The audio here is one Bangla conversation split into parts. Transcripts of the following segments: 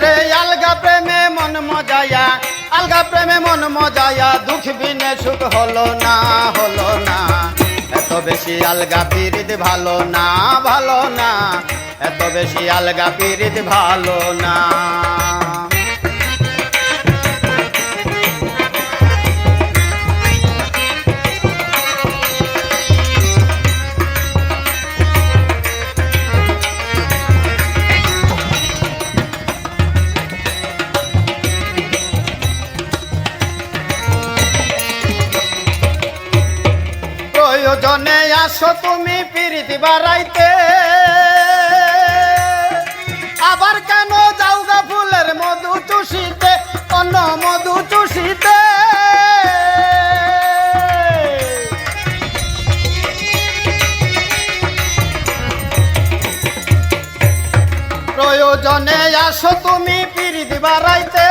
রে আলগা প্রেমে মন মজায়া আলগা প্রেমে মন মজায়া, দুঃখ বিনে সুখ হলো না হলো না। এত বেশি আলগা পিরিত ভালো না ভালো না। এত বেশি আলগা পিরিত ভালো না। প্রয়োজনে আসো তুমি পিরিতি বাড়াইতে। আবার কেন যাও গা ফুলের মধু চুষিতে, অন্য মধু চুষিতে? প্রয়োজনে আসো তুমি পিরিতি বাড়াইতে।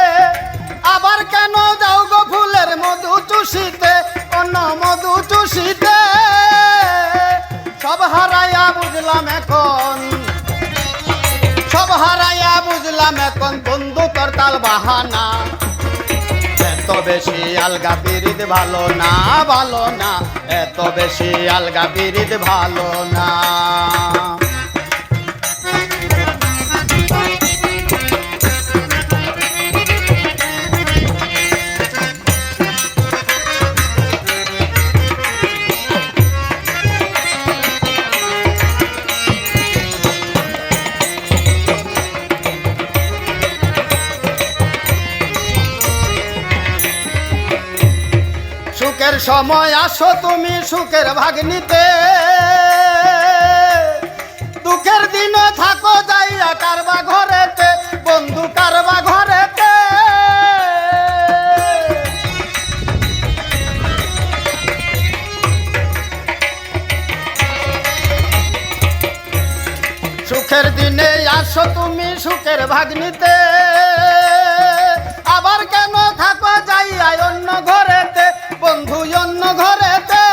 আবার কেন যাও গো ফুলের মধু চুষিতে, অন্য মধু চুষিতে? সব হারাইয়া বুঝলাম এখন। সব হারাইয়া বুঝলাম এখন বন্ধু করতাল বাহানা। এত বেশি আলগা বিরিদ ভালো না ভালো না। এত বেশি আলগা বিরিদ ভালো না। সুখের সময় আসো তুমি সুখের ভাগ নিতে দুঃখের দিন থাকো যাইয়া কারবা ঘরেতে, বন্ধু কারবা ঘরেতে। সুখের দিনে আসো তুমি সুখের ভাগ নিতে আবার কেন থাকো যাইয়া অন্য বন্ধু অন্য ঘরেতে,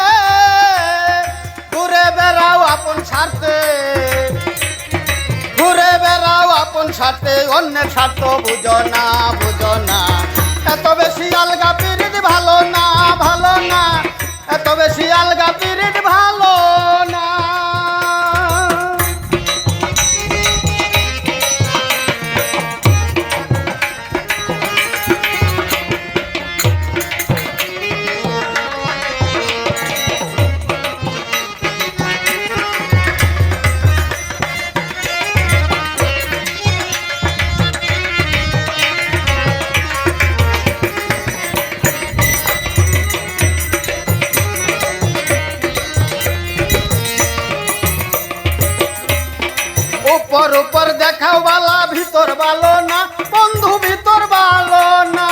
ঘুরে বেড়াও আপন স্বার্থে ঘুরে বেড়াও আপন স্বার্থে অন্যের স্বার্থ বুঝো না বুঝো না। এত বেশি আলগা পিরিত ভালো না ভালো না। এত বেশি আলগা পিরিত উপর উপর দেখাও বালা, ভিতর ভালো না, বন্ধু ভিতর ভালো না।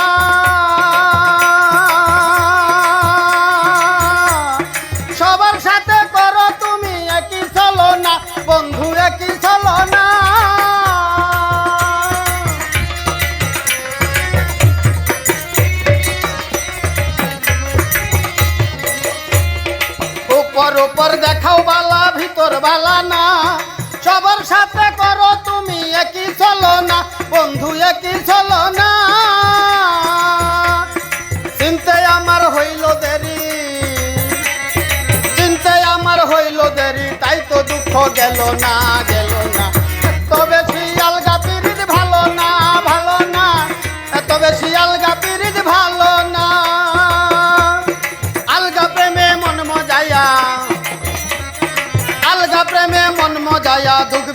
সবার সাথে করো তুমি একই চলো না বন্ধু একই চলো না উপর উপর দেখাও বালা, ভিতর বালা না। সবার সাথে করো তুমি একই চলো না বন্ধু একই চলো না চিনতে আমার হইল দেরি, চিনতে আমার হইল দেরি, তাই তো দুঃখ গেল না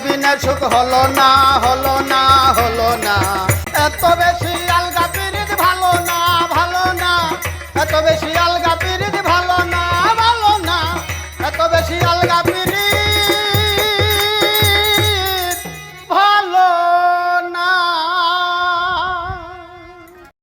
বিনে সুখ হলো না হলো না